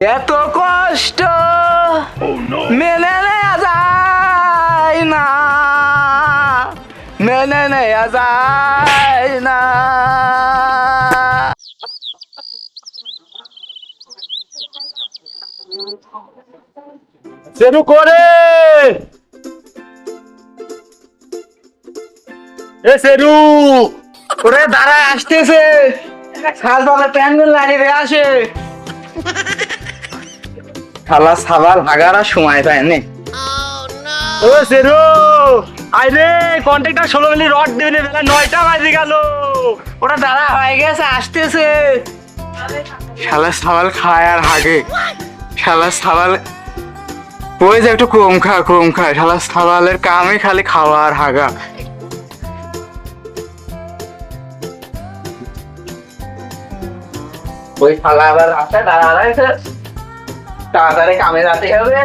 এত কষ্ট মেনে নেওয়া যায় না। মেনে নেওয়া যায় না। সেরু করে। এ সেরু, ওরে দাঁড়ায় আসতেছে। বালা প্যান্ডেল লাগিয়ে আসে শালা সাবাল হাগারা সময় পায় নে। ও সেরু আইরে কন্ট্রাক্টর ষোলো মিলি রড দেবে বেলা নয়টা বাজে গেল। ওরা দাঁড়া হয়ে গেছে আসতেছে। শালা সাবাল খায় আর হাগে। শালা সাবাল ওই যে একটু কম খা কম খায় শালা সাবালের কামে খালি খাওয়া আর হাগা। ওই শালা আবার রাস্তায় দাঁড়া রয়েছে তাড়াতাড়ি কামে যেতে হবে।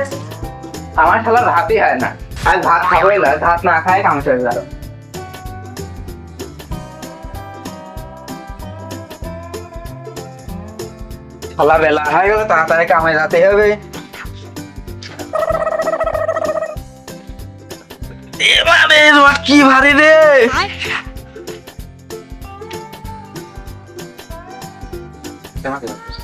আমার শালা ভাতই হয় না। আজ ভাত খাবোই না ভাত না খায় কামে চলে যাবে। শালা বেলা হয়ে গেল তাড়াতাড়ি কামে যেতে হবে। এবারে রড কি ভারী রে? রড কি ভারী রে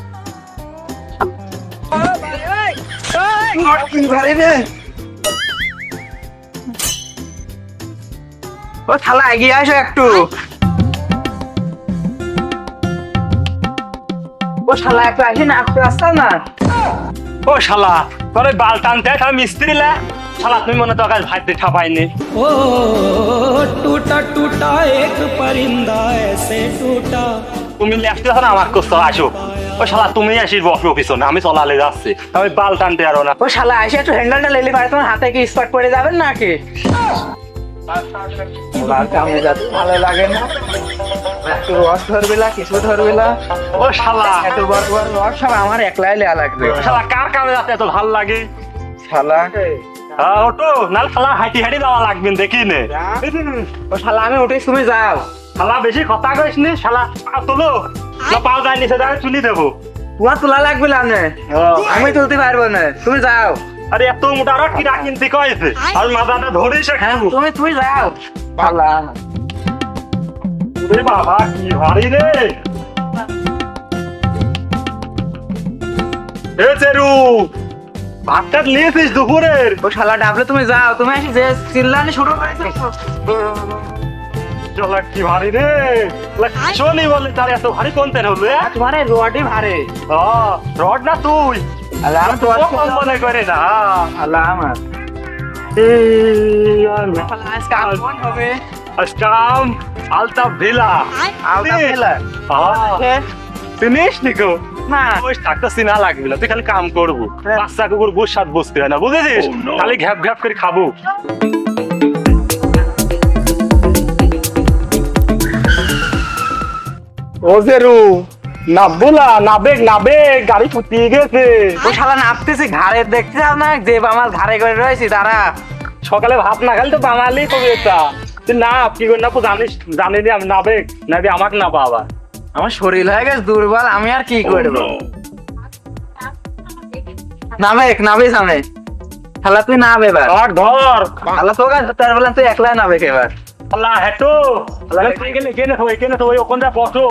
ও শালা এগিয়ে আসো একটু। ও শালা একটু আসি না একটু আসতা না। ও শালা তোর বাল টানতে তার মিস্ত্রি লা। শালা তুমি মনে তো কাজ ভাইতে ঠাপাইনি ও টুটা টুটা এক পরিন্দা এসে টুটা। তুমি লেফট আমার করছ আসো ও শালা তুমি পিছনে আমি চলালে যাচ্ছি। আমি বাল টানতে আরও না। ও শালা এসে একটু হ্যান্ডেলটা লেলে পারে তোমার হাতে কি স্পট পড়ে যাবেন নাকি? ভালো লাগে না একটু রস ধরবে না কিছু ধরবে না ও শালা। এত বড় বড় রস সব আমার একলাই লেয়া লাগবে। শালা কার কামে যাতে এত ভালো লাগে? শালা। হ্যাঁ ওটো নাল শালা হাঁটি হাঁটি দেওয়া লাগবে দেখি নে ও শালা আমি উঠে তুমি যাও। শালা বেশি কথা কইস নি শালা পা তোলো। না পাও যায় নিচে যাবে চুলি দেবো। তোমার তোলা লাগবে না। আমি তুলতে পারব না? তুমি যাও। আরে এত মোটা রড কি কিনতে কয়েছে আর মাথাটা ধরিস হ্যাঁ তুমি তুমি যাও। শালা ওরে বাবা কি ভারী রে। এ চেরু ভাতটা নিয়েছিস দুপুরের। ও শালা ডাবলে তুমি যাও। তুমি এসে যে চিল্লানি শুরু করেছ চলা কি ভারী রে? শোনি বলে তার এত ভারী? তোমার রোয়াটি ভারে। রড না তুই? আমার তোমার কম মনে করে না। আজকাম আলতা ভিলা। আলতা ভেলা? চিনিস নিকো? না। লাগবে না তুই খালি কাম করব। হ্যাঁ। বাচ্চা কুকুর বুঝ সাত বসতে হয় না বুঝেছিস? খালি ঘ্যাপ ঘ্যাপ করে খাব। ও জেরু নাববুলা নাবেক নাবেক গাড়ি ফুটিয়ে গেছে। ও শালা নাপতেছি ঘাড়ে দেখতে যাও না? যে আমার ঘাড়ে করে রয়েছি তারা সকালে ভাত না খালি তো বাঙালি কবি এটা তুই না কি করে না জানিস জানি আমি নাবেক নাবি আমাকে না বাবা। আমার শরীর হয়ে গেছে দুর্বল আমি আর কি করব? নাবেক নাবে সামনে শালা তুই নাবে এবার। আর ধর। শালা তোকে তার বললাম তুই একলাই নাবেক এবার। আল্লাহ হেটো। আল্লাহ তুই গেলে কেনে তো কেনে তো ওই ওখানটা বসো।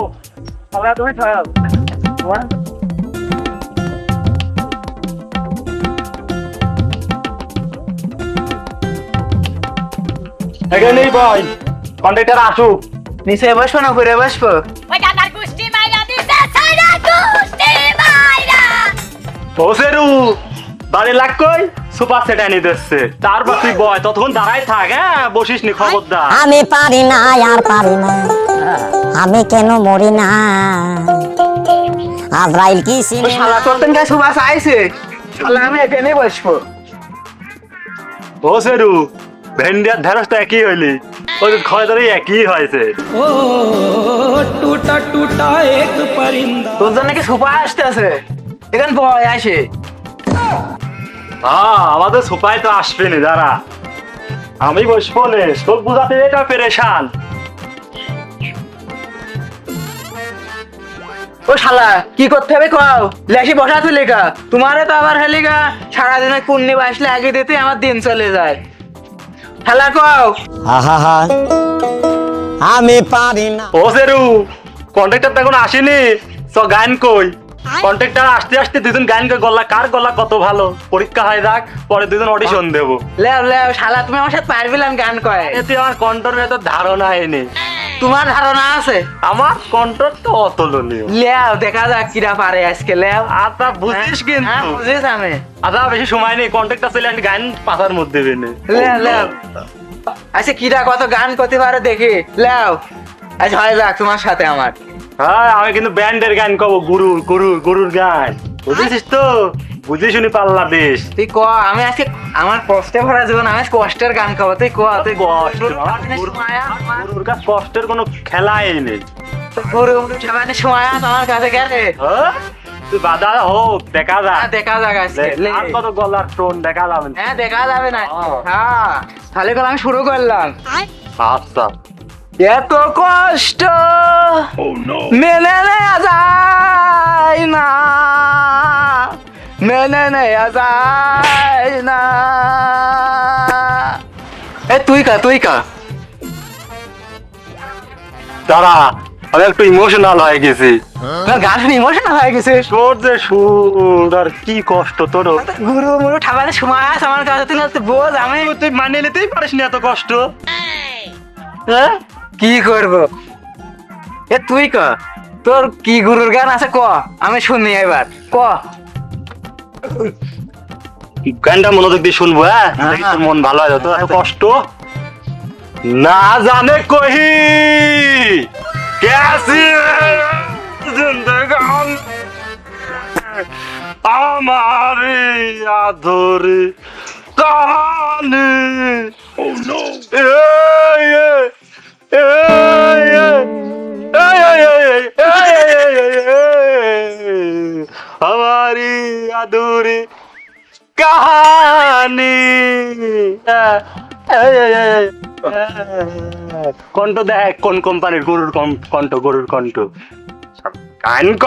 এখানেই বই কন্ট্রাক্টর আসুক নিচে বসবো না ঘুরে বসবো? ওই দাদার গুষ্টি মাইরা দিছে সাইরা গুষ্টি মাইরা। ও বাড়ি লাগ কই সুপার সেট এনে দিচ্ছে। তারপর তুই বয় ততক্ষণ দাঁড়াই থাক হ্যাঁ বসিস নি খবরদার। আমি পারি না আর পারি না। আমি কেন মরি না? আজরাইল কি সিন শালা তোর তেন কাছে বাস আইছে। শালা আমি এখানে বসবো। ও সেরু ভেন্ডিয়ার ঢেঁড়সটা একই হইলি। ওই খয়দারি একই হয়েছে। ও টুটা টুটা এক পরিন্দা। তোর জন্য কি সুপা আসতেছে? এখান বয় আসে। হ্যাঁ আমাদের সুপাই তো আসবে না দাঁড়া। আমি বসবো নে সব বুঝাতে এটা পেরেশান। ও শালা কি করতে হবে কও? লেসি বসা তুলে কা তোমারে তো আবার হেলি গা সারাদিনে পুণ্যি বাসলে আগে দিতে আমার দিন চলে যায়। শালা কও। আহা আমি পারি না। ও সেরু কন্ট্রাক্টর তো এখন আসেনি? তো গান কই। কন্ট্রাক্টর আসতে আসতে দুজন গান কই গলা কার গলা কত ভালো? পরীক্ষা হয় যাক পরে দুজন অডিশন দেবো। লেও লেও শালা তুমি আমার সাথে পারবিলাম গান কয়। এতে আমার কন্ট্রোলের এত ধারণা হয়নি। তোমার ধারণা আছে? আমার কন্ট্রোল তো অতুলনীয়। লেও দেখা যাক কিরা পারে আজকে লেও। আতা বুঝিস হ্যাঁ, কিন্তু। বুঝিস আমি। আতা বেশি সময় নেই কন্ট্রাক্টর চলে আসলে গান পাতার মধ্যে বেনে। লেও লেও। আচ্ছা কিরা কত গান করতে পারে দেখি। লেও আচ্ছা হয় যাক তোমার সাথে আমার। হ্যাঁ আমি কিন্তু ব্যান্ডের গান কব গুরু গুরু গুরুর গান। বুঝেছিস তো? বুঝে শুনি পাল্লা তুই ক আমি আজকে আমার কষ্টে ভরা জীবন আমি কষ্টের গান খাব। তুই ক তুই কষ্ট গরুর কাছে কষ্টের কোনো খেলাই নেই। গরু ঠেবানি সময় আমার কাছে গেলে হ্যাঁ? তুই বাধা হোক দেখা যা হ্যাঁ, দেখা যাক আজকে। আর কত গলার টোন দেখা যাবে না। হ্যাঁ দেখা যাবে না। হ্যাঁ। তাহলে আমি শুরু করলাম। আচ্ছা। এত কষ্ট মেনে নেওয়া যায় না। মেনে নেওয়া যায় না। এ তুই কা তুই কা দাঁড়া আমি একটু ইমোশনাল হয়ে গেছি। গান শুনে ইমোশনাল হয়ে গেছিস তোর যে সুর আর কি কষ্ট তোর। গুরু মুরু ঠাবারে সময় আছে আমার কাছে তুই না তুই বোঝ আমি তুই মানিয়ে নিতেই পারিস না এত কষ্ট? হ্যাঁ কি করব? এ তুই ক। তোর কি গুরুর গান আছে? ক। আমি শুনি এবার। ক। গানটা মনোযোগ দিয়ে শুনব হ্যাঁ? হ্যাঁ, হ্যাঁ। মন ভালো হয় তো। কষ্ট? না জানে কহি কেসি জিন্দগান আমার আদর কাহানি। Oh no! Yeah, yeah, yeah, yeah. জাদুরি কাহানি। কণ্ঠ দেখ কোন কোম্পানির গরুর কণ্ঠ গরুর কণ্ঠ। গান ক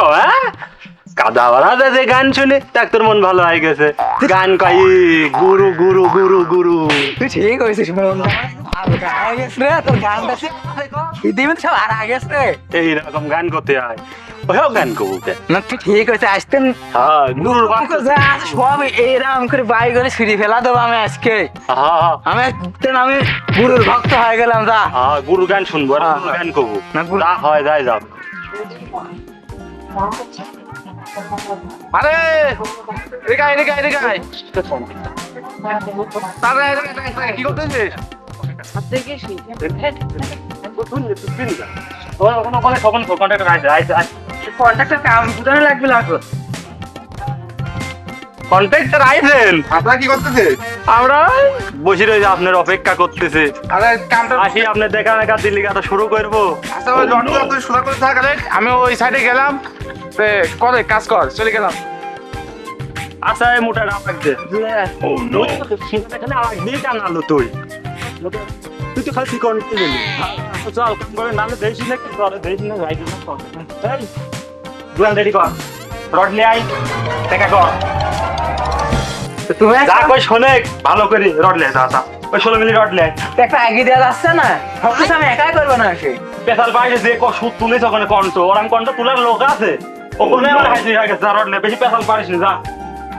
কাদাওয়ালাতে যে গান শুনে দেখ তোর মন ভালো হয়ে গেছে। গান কই গুরু গুরু গুরু গুরু। তুই ঠিক হয়েছিস মন তোর গানটা সব আর আগেস রে। এইরকম গান করতে হয়। ওইও গান করব না তুই ঠিক হয়েছে আসতেন হ্যাঁ গুরুর বাক্য যা সব এইরকম করে বাই করে ছিঁড়ি ফেলা দেবো আমি আজকে হ্যাঁ হ্যাঁ, আমি একদিন আমি গুরুর ভক্ত হয়ে গেলাম যা হ্যাঁ গুরু গান শুনব হ্যাঁ, গান করব না, গুরু- হয় যাই যাও আরে এদিকে আয়, এদিকে আয়, এদিকে আয়। তাড়াতাড়ি, এদিকে আয়, এদিকে আয়, কি করতেছিস কন্ট্রাক্টর কাম বুঝানো লাগবে লাগবে কন্ট্রাক্টর আইছেন আপনারা কি করতেছে? আমরা বসে রয়েছে আপনার অপেক্ষা করতেছে। আরে কামটা আসি আপনি দেখা দেখা দিল্লি গাথা শুরু করব। আচ্ছা ওই লটগুলো তুই সোজা করে থাক আমি ওই সাইডে গেলাম। তে করে কাজ কর চলে গেলাম। আচ্ছা এই মোটা আওয়াজ দিয়ে টানালো তুই তুই তো খালি চিকন দিলি। চল করে নামে দেখিস না কি করে দেখিস না রাইট না রেডি কর। রড নিয়ে আই দেখা কর। তুমি যা কই শোনে ভালো করে রড লে যা ওই ষোলো মিলি রড লে একটা আগে দেওয়া যাচ্ছে না? সব কিছু আমি একাই করব না সে পেশাল বাইরে যে ক সুদ তুলিস ওখানে কণ্ঠ। ওরাম কণ্ঠ তোলার লোক আছে। ওখানে আমার হাইজি হয়ে গেছে যা রড লে বেশি পেশাল পারিস যা।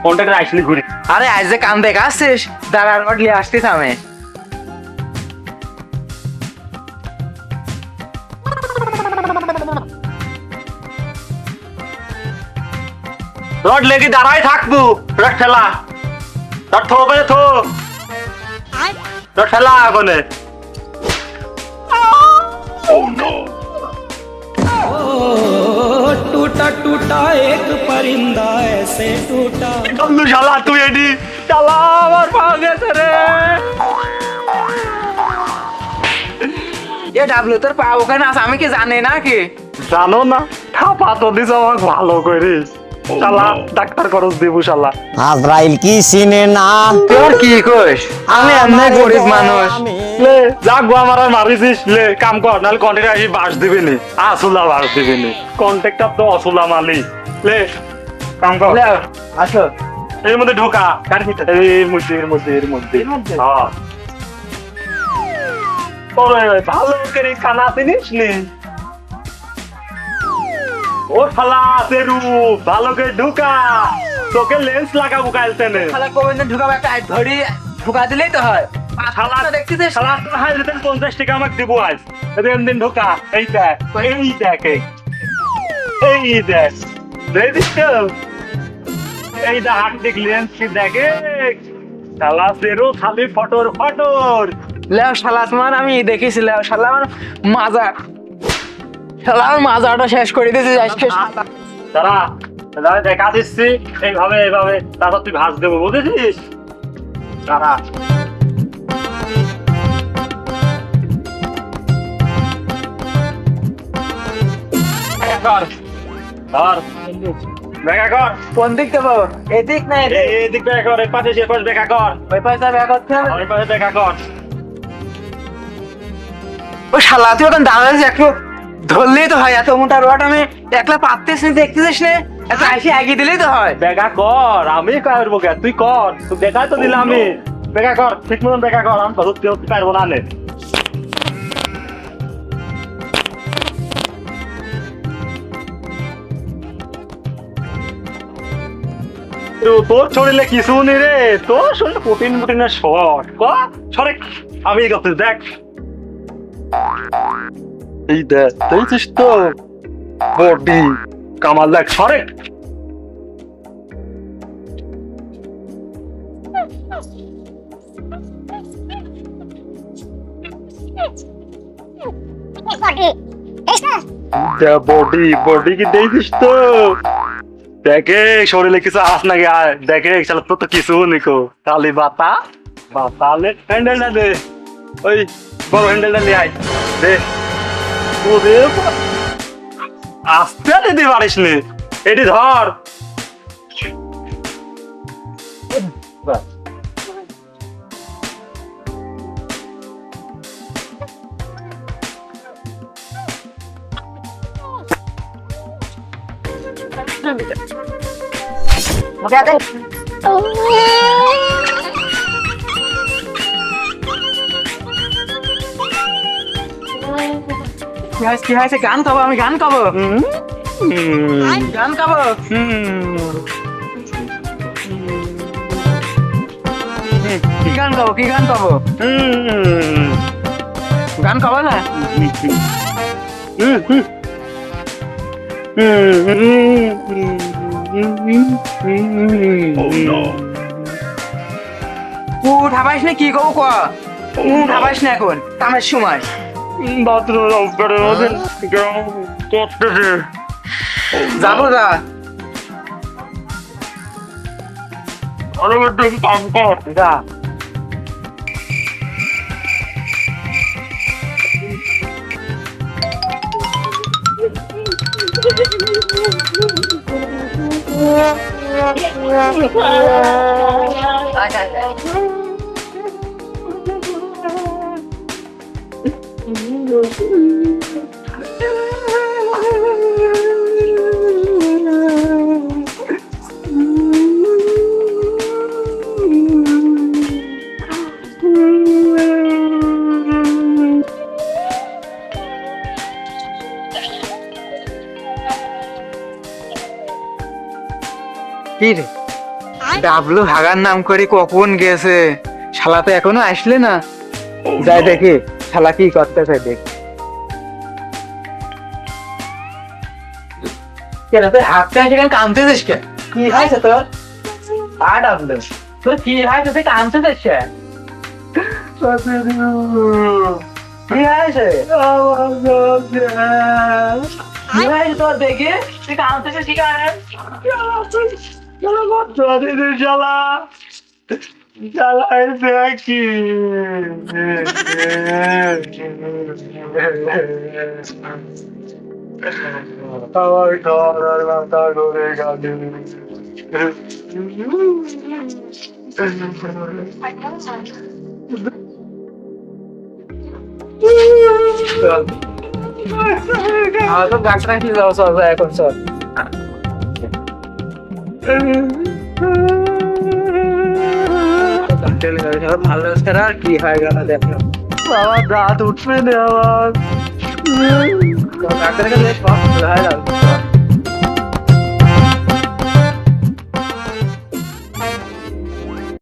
কন্ট্রাক্টর আইসলি ঘুরি। আরে আজ যে কাম দেখা আসছিস দাঁড়া রড নিয়ে আসতিস আমি। রড লেগে দাঁড়াই থাকবো রড ঠেলা রড থো করে থো রড ঠেলা আগুনে ओ टूटा टूटा एक परिंदा ऐसे टूटा কল্লু শালা তুই এডি শালা আমার পা গেছে রে এ ডাবলু তোর পা ওখানে আছে আমি কি জানি না কি জানো না থাপা তো দিস আমাকে ভালো করিস শালা ডাক্তার খরচ দেবো শালা। আজরাইল কি চিনে না? তোর কি কইস? আমি এমনি গরিব মানুষ। লে যা গো আমার মারিছিস লে কাম কর নাহলে কন্ট্রাক্টর আসি বাস দিবি নি আসলা বাস দিবি নি কন্ট্রাক্টর তো আসলা মালি লে কাম কর। আসো। এর মধ্যে ঢোকা। কার ভিতরে? এর মধ্যে এর মধ্যে এর মধ্যে। হ্যাঁ। ভালো করে কানা চিনিস নি? ও শালা তেরু ভালো করে ঢুকা। তোকে লেন্স লাগাবো কালতে নে শালা গোবিন্দ ঢুকাবো একটা ধরি ঢুকা দিলেই তো হয়। শালা দেখতেছিস শালা পঞ্চাশ টাকা আমাকে দিব আজ এদিন দিন ঢোকা এই দেখ এই দেখ এই। এই দেখ দেখিস তো? এই দা হাট দেখ লেন্স কি দেখে শালা সেরো খালি ফটোর ফটোর। লেও শালা তোমার আমি দেখেছি লেও শালা আমার মাজা। আমার মাজাটা শেষ করে দিয়েছে আজকে দাঁড়া দেখা দিচ্ছি। এইভাবে এইভাবে তারপর তুই ভাজ দেবো বুঝেছিস? দাঁড়া। ধর। দেখা কর। কোন দিক পাবো এদিক না এদিক? এই এই দিক দেখা কর এই পাশে সে পাশে দেখা কর। ওই পয়সা ব্যাগ করতে হবে? ওই পাশে দেখা কর। ও শালা তুই ওখানে দাঁড়াচ্ছিস একটু। ধরলেই তো হয়, এত মোটা রোড আমি একলা পারতেছ না, দেখতেছিস না? এত দিলেই তো হয়। দেখা কর আমি করব কে তুই কর। তুই তো দিলাম আমি। দেখা কর, ঠিক মতন দেখা কর, আমি পারব না নে। তোর শরীরে কিছু নেই রে, তোর শরীরে প্রোটিন প্রোটিনের শর্ট ক? সরে, আমি দেখ। এই দেখ, দেখছিস তো? বডি, কামাল দেখ, সরে। বডি বডি কি দেখছিস তো? দেখে শরীরে কিছু আস নাকি আর দেখে চাল তো তো কিছু নিকো তালি বাতা বাতালে হ্যান্ডেলটা দে। ওই, বড় হ্যান্ডেলটা নিয়ে আয়। দে। ওরে আস্তে দিতে পারিস নি। এটি ধর। কি হয়েছে কি হয়েছে গান খাব আমি গান খাব গান খাব কি গান খাব কি গান খাব গান খাব না? উঠ হাবাইস না কি কবো ক? উঠ হাবাইস না এখন কামের সময় বাথরুমের অপকারের মধ্যে করতেছে। যাব যা। অনেক দেখি কাম কর। যা। কি রে? ডাবলু হাগার নাম করে কখন গেছে? শালা তো এখনও আসলে না। যাই দেখি শালা কি করতেছে দেখ। কেন তুই হাতটা সেখানে কামতেছিস কে কি হয়েছে তোর? আ ডাবলু তোর কি হয়েছে? তুই কামতেছিস কে কি হয়েছে? কি হয়েছে তোর দেখি? তুই কামতেছিস কি কারণে? জ্বালা। জ্বালায় দেখি আমার ধরার মাথা ঘুরে গেছে আমার তো ডাক্তার এখন যাওয়া ভালো হচ্ছে না আর কি হয়ে গেল দেখো আমার দাঁত উঠবে না আমার ডাক্তারের কাছে ভালো হয় না